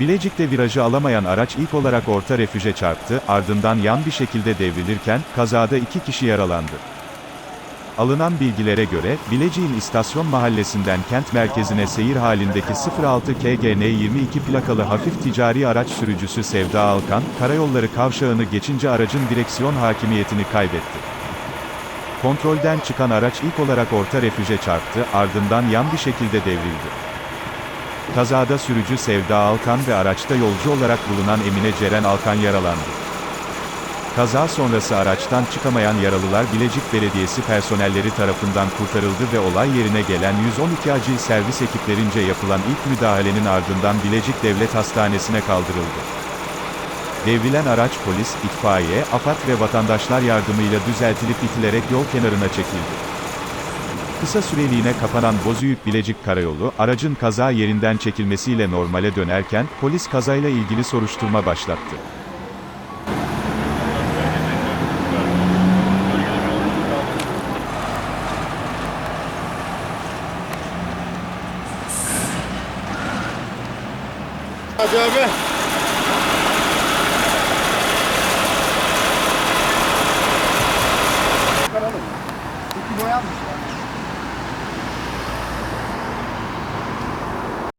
Bilecik'te virajı alamayan araç ilk olarak orta refüje çarptı, ardından yan bir şekilde devrilirken, kazada iki kişi yaralandı. Alınan bilgilere göre, Bilecik'in istasyon mahallesinden kent merkezine seyir halindeki 06 KGN 22 plakalı hafif ticari araç sürücüsü Sevda Alkan, karayolları kavşağını geçince aracın direksiyon hakimiyetini kaybetti. Kontrolden çıkan araç ilk olarak orta refüje çarptı, ardından yan bir şekilde devrildi. Kazada sürücü Sevda Alkan ve araçta yolcu olarak bulunan Emine Ceren Alkan yaralandı. Kaza sonrası araçtan çıkamayan yaralılar Bilecik Belediyesi personelleri tarafından kurtarıldı ve olay yerine gelen 112 acil servis ekiplerince yapılan ilk müdahalenin ardından Bilecik Devlet Hastanesi'ne kaldırıldı. Devrilen araç polis, itfaiye, AFAD ve vatandaşlar yardımıyla düzeltilip itilerek yol kenarına çekildi. Kısa süreliğine kapanan Bozüyük-Bilecik Karayolu, aracın kaza yerinden çekilmesiyle normale dönerken, polis kazayla ilgili soruşturma başlattı. Hadi abi. Karalım. Peki boyanmış ya.